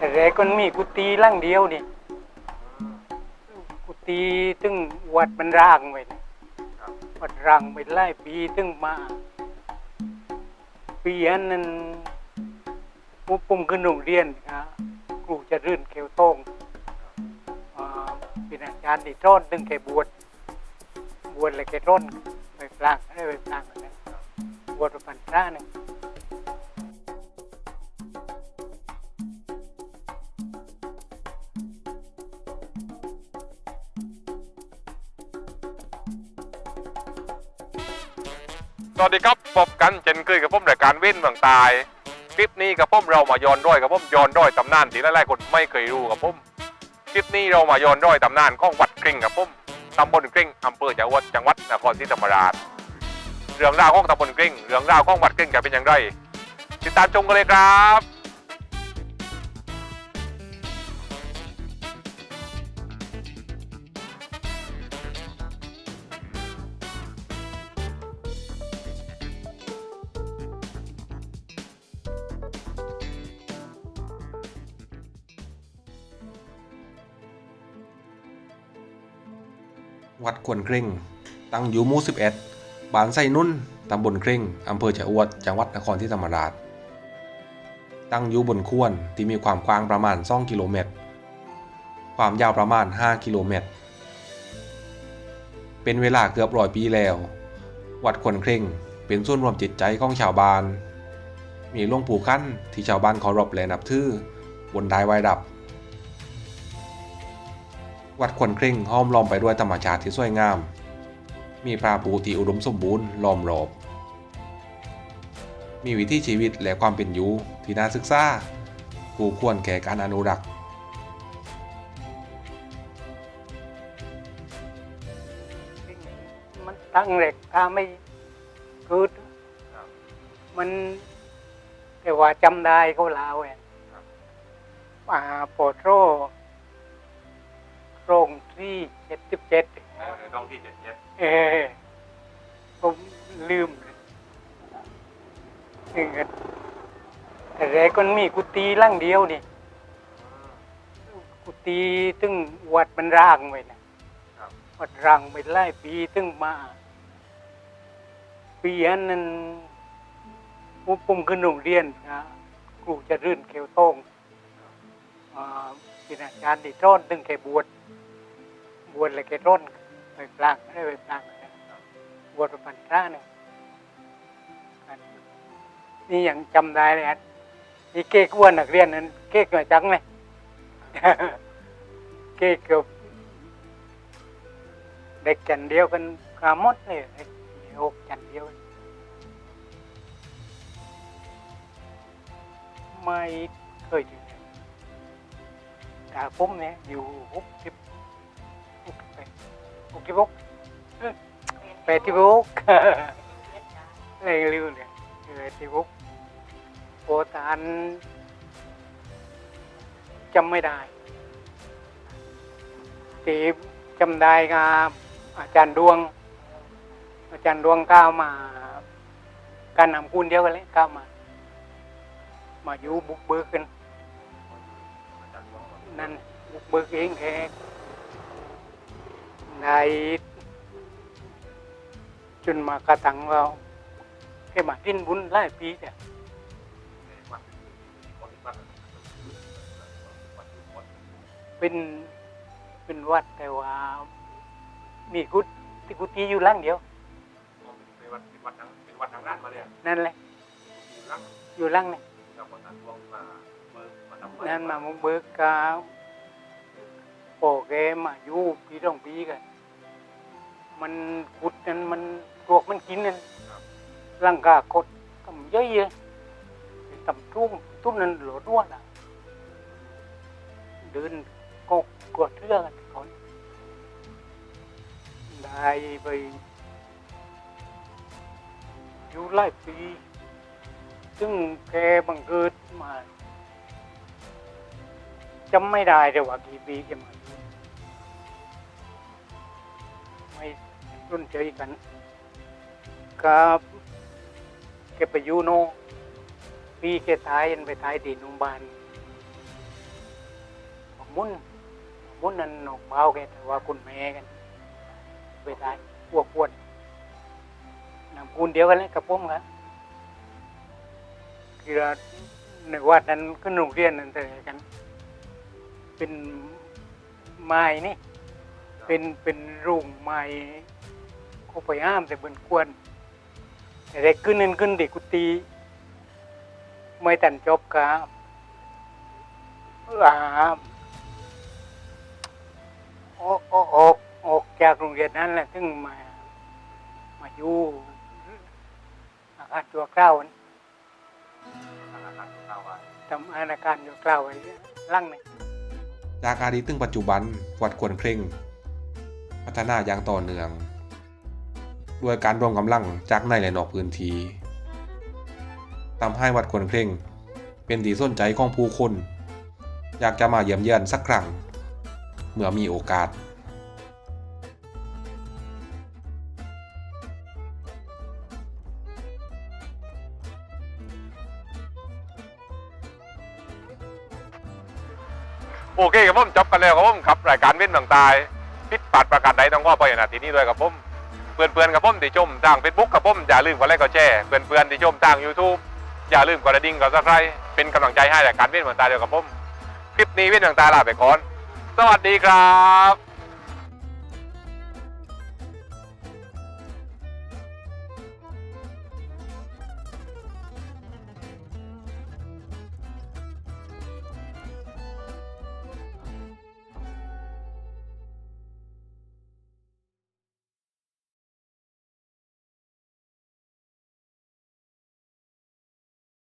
แต่แรกก็มีกุฏิหลังเดียวนี่กุฏิตึงวัดมันร้างไว้นี่วัดร้างไปไล่ปีตึงมาปีอันนั้นผู้ปุ่มขึ้นโรงเรียนครับครูจะรื่นเขียวโต้งเป็นอาจารย์ที่ร้อนตึงแกบวชบวชเลยแกร้อนไปพลางได้ไปพลางกันะบวชประมาณพระหนึง สวัสดีครับพบกันเจนเคยกับผมรายการเว้นเมืองตาย คลิปนี้กับผมเรามาย้อนร้อยกับผมย้อนร้อยตำนานที่หลายๆคนไม่เคยรู้กับผมคลิปนี้เรามาย้อนร้อยตำนานของวัดกริ่งกับผมตำบลกริ่งอำเภอจังหวัดจังหวัดนครศรีธรรมราชเรื่องราวของตำบลกริ่งเรื่องราวของวัดกริ่งจะเป็นอย่างไรติดตามชมกันเลยครับ วัดควนเคร่ง ตั้งอยู่หมู่ 11 บ้านไส้นุ่น ตำบลเคร่ง อำเภอชะอวด จังหวัดนครศรีธรรมราช ตั้งอยู่บนควรที่มีความกว้างประมาณ 2 กิโลเมตร ความยาวประมาณ 5 กิโลเมตร เป็นเวลาเกือบร้อยปีแล้ว วัดควนเคร่งเป็นส่วนรวมจิตใจของชาวบ้าน มีหลวงปู่ขั้นที่ชาวบ้านเคารพและนับถือบนได้ไว้ดับ วัดควนเคร่งห้อมล้อมไปด้วยธรรมชาติที่สวยงาม มีปลาปูที่อุดมสมบูรณ์ล้อมรอบ มีวิถีชีวิตและความเป็นอยู่ที่น่าศึกษากูควรแก่การอนุรักษ์มันตั้งเหล็กถ้าไม่คือมันแต่ว่าจำได้เขาลาวเองอ่าโปรโต รโรงที่เจ็ดสิบเจ็ดต้องที่เจ็ดเจ็ดเออผมลืมถึงกันแต่แรกก็มีกุฏิหลังเดียวนี่กุฏิตึงวัดมันร้างไว้นะวัดร้างไปไล่ปีตึงมาปีอันนั้นผู้ปุ่มขึ้นโรงเรียนนะครูจะรื่นเขียวโต้งอ่าเป็นอาจารย์ที่ร้อนตึงแกบวช บวชเลยแกร้อนไปพลางไม่ได้ไปพลางนะบวชประมาณพระหนึ่งนี่ยังจำได้เลยฮะนี่เก๊กวนนักเรียนนั้น เก๊กหน่อยจังไหมเก๊กเกือบเด็กจันเดียวกันกามดเลยเด็กหกจันเดียว ไม่เคยถึงเลยแต่ผมเนี่ยอยู่หกสิบ กสิบหกเอ้ยแปดสิบหกเลยลืมเลยแปดสิบหกโอตานจำไม่ได้ตีจำได้ครับอาจารย์ดวง อาจารย์ดวงก้าวมา การนำคุณเดียวกันเลยก้าวมา มาอยู่บุกเบิกกันนั่นบุกเบิกเองแค่ในจนมาก ระตังเราแค่มาดิ้นบุญหลายปีแต่เป็นเป็นวัดแต่ว่ามีกุฏิกุฏิอยู่หล่างเดียวเป็นวัดเป็นวัดทางเป็นวัดทางด้านมาเลยนั่นแหละอยู่ล่างอยู่หล่างนี่กับคนต่างดวงมาเบิกมาทำนั่นมามุกเบิกกาโปแกมาอยู่ปีสองปีกัน มันกุดนั้นมันพวกมันกินนั่นร่างกากดทำเยอะเลยทำทุ่มทุ่มนั้นหลอดว่าน่ะเดินก็กวดเรื่องกันก่อนได้ไปอยู่หลายปี ซึ่งแกบังเกิดมาจำไม่ได้แต่ว่ากี่ปีแกมาไม่ รุ่นเจอกันกับแกไปอยู่โนปีแกตายยันไปตายที่โรงพยาบาลมุนมุนนั่นนอกเบาแกแต่ว่าคุณแม่กันไปได้พวกพวนนำคุณเดียวกันเลยกับผมครับคือว่าในวัดนั้นก็โรงเรียนนั่นแต่กัน เป็นไม้นี่ เป็นเป็นรูงไม้ เขาไปห้ามแต่เบิ่นควรแต่ได้ขึ้นนั่นขึ้นด็กกุฏิไม่ตันจบครับอ่าออกออกออกออกจากโรงเรียนนั้นแหละถึงมา มาอยู่อาคารตัวเกล้านี่ทำอาคารตัวเกล้าไว้ล่างหนึงจากอดีตถึงปัจจุบันวัดควรเคร่ง พัฒนาอย่างต่อเนื่อง ด้วยการรวมกำลังจากในและนอกพื้นที่ทำให้วัดควรเคร่ง เป็นที่สนใจของผู้คน อยากจะมาเยี่ยมเยือนสักครั้ง เมื่อมีโอกาส โอเคครับผมจบกันแล้วครับผมกับรายการเว้นบางตาย พิษปัดประกาศใดต้องก็ไปนาทีนี้ด้วยครับผม เพื่อนๆกับผมที่ชมทางเฟซบุ๊กกับผมอย่าลืมกดไลค์กดแชร์เพื่อนๆที่ชมทาง YouTube อย่าลืมกดกระดิ่งกดซับสไครต์เป็นกำลังใจให้รายการเว้นบางตาเดียวกับผมคลิปนี้เว้นบางตาลาไปก่อน สวัสดีครับ